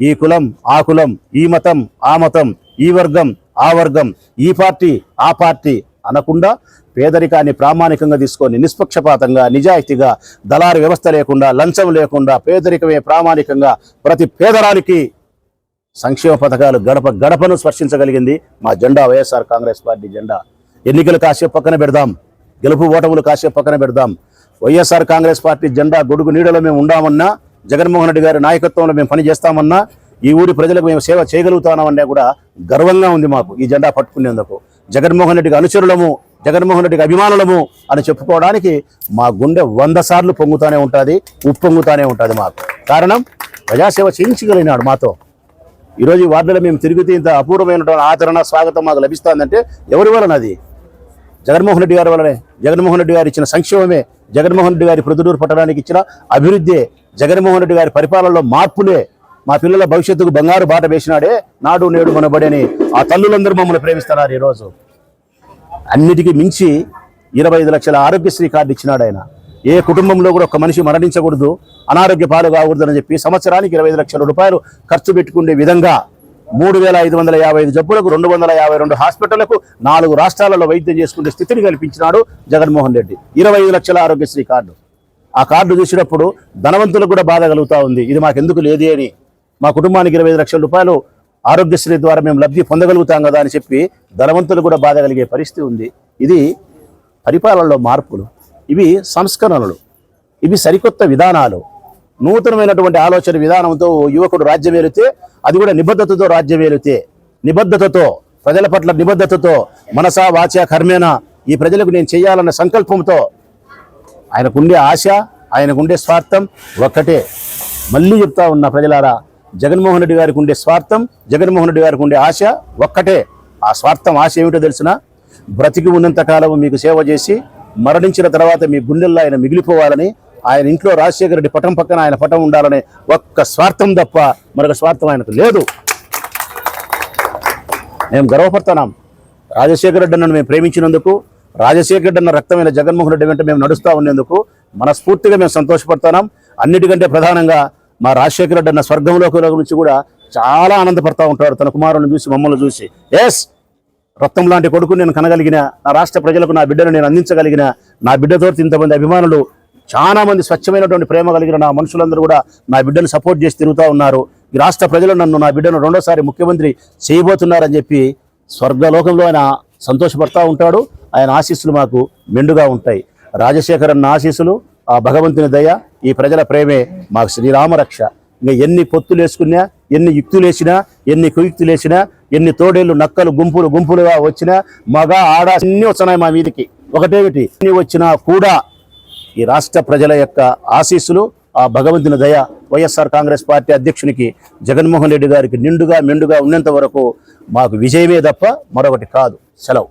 ఈ కులం ఆ కులం ఈ మతం ఆ మతం ఈ వర్గం ఆ వర్గం ఈ పార్టీ ఆ పార్టీ అనకుండా పేదరికాన్ని ప్రామాణికంగా తీసుకొని నిష్పక్షపాతంగా నిజాయితీగా దళారు వ్యవస్థ లేకుండా లంచం లేకుండా పేదరికమే ప్రామాణికంగా ప్రతి పేదరానికి సంక్షేమ పథకాలు గడప గడపను స్పర్శించగలిగింది మా జెండా వైఎస్ఆర్ కాంగ్రెస్ పార్టీ జెండా. ఎన్నికలు కాసేపు పక్కన పెడదాం. గెలుపు ఓటములు కాసేపు పక్కన పెడదాం. వైఎస్ఆర్ కాంగ్రెస్ పార్టీ జెండా గొడుగు నీడలో మేము ఉండామన్నా జగన్మోహన్ రెడ్డి గారి నాయకత్వంలో మేము పని చేస్తామన్నా ఈ ఊరి ప్రజలకు మేము సేవ చేయగలుగుతామన్నా కూడా గర్వంగా ఉంది మాకు ఈ జెండా పట్టుకునేందుకు. జగన్మోహన్ రెడ్డికి అనుచరులము జగన్మోహన్ రెడ్డికి అభిమానులము అని చెప్పుకోవడానికి మా గుండె వంద సార్లు పొంగుతానే ఉంటుంది ఉప్పొంగుతానే ఉంటుంది మాకు. కారణం ప్రజాసేవ చేయించగలిగినాడు మాతో. ఈరోజు వార్డులో మేము తిరుగుతూ ఇంత అపూర్వమైనటువంటి ఆదరణ స్వాగతం మాకు లభిస్తుందంటే ఎవరి వలన అది? జగన్మోహన్ రెడ్డి గారి వల్లనే జగన్మోహన్ రెడ్డి గారు ఇచ్చిన సంక్షేమమే జగన్మోహన్ రెడ్డి గారి ప్రొద్దుటూరు పట్టడానికి ఇచ్చిన అభివృద్ధి జగన్మోహన్ రెడ్డి గారి పరిపాలనలో మార్పులే. మా పిల్లల భవిష్యత్తుకు బంగారు బాట వేసినాడే. నాడు నేడు మనబడని ఆ తల్లులందరూ మమ్మల్ని ప్రేమిస్తున్నారు ఈరోజు. అన్నిటికీ మించి ఇరవై ఐదు లక్షల ఆరోగ్యశ్రీ కార్డు ఇచ్చినాడు ఆయన. ఏ కుటుంబంలో కూడా ఒక మనిషి మరణించకూడదు. అనారోగ్య పాలు కాకూడదని చెప్పి సంవత్సరానికి ఇరవై ఐదు లక్షల రూపాయలు ఖర్చు పెట్టుకునే విధంగా మూడు వేల ఐదు వందల యాభై ఐదు జబ్బులకు రెండు వందల యాభై రెండు హాస్పిటళ్ళకు నాలుగు రాష్ట్రాలలో వైద్యం చేసుకునే స్థితిని కల్పించినాడు జగన్మోహన్ రెడ్డి. ఇరవై ఐదు లక్షల ఆరోగ్యశ్రీ కార్డు. ఆ కార్డు చూసినప్పుడు ధనవంతులకు కూడా బాధ కలుగుతూ ఉంది. ఇది మాకెందుకు లేదే అని. మా కుటుంబానికి ఇరవై ఐదు లక్షల రూపాయలు ఆరోగ్యశ్రీ ద్వారా మేము లబ్ధి పొందగలుగుతాం కదా అని చెప్పి ధనవంతులు కూడా బాధ కలిగే పరిస్థితి ఉంది. ఇది పరిపాలనలో మార్పులు ఇవి సంస్కరణలు ఇవి సరికొత్త విధానాలు. నూతనమైనటువంటి ఆలోచన విధానంతో యువకుడు రాజ్యం ఏలితే అది కూడా నిబద్ధతతో రాజ్యం ఏలితే నిబద్ధతతో ప్రజల పట్ల నిబద్ధతతో మనసా వాచ కర్మేనా ఈ ప్రజలకు నేను చేయాలన్న సంకల్పంతో ఆయనకుండే ఆశ ఆయనకుండే స్వార్థం ఒక్కటే. మళ్ళీ చెప్తా ఉన్న ప్రజలారా జగన్మోహన్ రెడ్డి గారికి ఉండే స్వార్థం జగన్మోహన్ రెడ్డి గారికి ఉండే ఆశ ఒక్కటే. ఆ స్వార్థం ఆశ ఏమిటో తెలిసిన? బ్రతికి ఉన్నంత కాలం మీకు సేవ చేసి మరణించిన తర్వాత మీ గుండెల్లో ఆయన మిగిలిపోవాలని ఆయన ఇంట్లో రాజశేఖర రెడ్డి పటం పక్కన ఆయన పటం ఉండాలనే ఒక్క స్వార్థం తప్ప మరొక స్వార్థం ఆయనకు లేదు. మేము గర్వపడుతున్నాం. రాజశేఖర రెడ్డి నన్ను మేము ప్రేమించినందుకు రాజశేఖర రెడ్డి అన్న రక్తమైన జగన్మోహన్ రెడ్డి వెంట మేము నడుస్తూ ఉండేందుకు మనస్ఫూర్తిగా మేము సంతోషపడుతున్నాం అన్నిటికంటే ప్రధానంగా మా రాజశేఖర రెడ్డి అన్న స్వర్గంలోకి నుంచి కూడా చాలా ఆనందపడతా ఉంటాడు తన కుమారుని చూసి మమ్మల్ని చూసి. ఎస్ రక్తం లాంటి కొడుకు నేను కనగలిగిన నా రాష్ట్ర ప్రజలకు నా బిడ్డను నేను అందించగలిగిన నా బిడ్డతో ఇంతమంది అభిమానులు చాలా మంది స్వచ్ఛమైనటువంటి ప్రేమ కలిగిన నా మనుషులందరూ కూడా నా బిడ్డను సపోర్ట్ చేసి తిరుగుతూ ఉన్నారు. ఈ రాష్ట్ర ప్రజలు నన్ను నా బిడ్డను రెండోసారి ముఖ్యమంత్రి చేయబోతున్నారని చెప్పి స్వర్గలోకంలో ఆయన సంతోషపడతా ఉంటాడు. ఆయన ఆశీస్సులు మాకు మెండుగా ఉంటాయి. రాజశేఖరన్న ఆశీస్సులు ఆ భగవంతుని దయ ఈ ప్రజల ప్రేమే మాకు శ్రీరామరక్ష ఇంకా ఎన్ని పొత్తులు వేసుకున్నా ఎన్ని యుక్తులు వేసినా ఎన్ని కుయుక్తులు వేసినా ఎన్ని తోడేళ్ళు నక్కలు గుంపులు గుంపులుగా వచ్చినా మగ ఆడ అన్ని వస్తున్నాయి మా మీదికి. ఒకటేమిటి? అన్ని వచ్చినా కూడా ఈ రాష్ట్ర ప్రజల యొక్క ఆశీస్సులు ఆ భగవంతుని దయ వైఎస్ఆర్ కాంగ్రెస్ పార్టీ అధ్యక్షునికి జగన్మోహన్ రెడ్డి గారికి నిండుగా మెండుగా ఉన్నంత వరకు మాకు విజయమే తప్ప మరొకటి కాదు. సెలవు.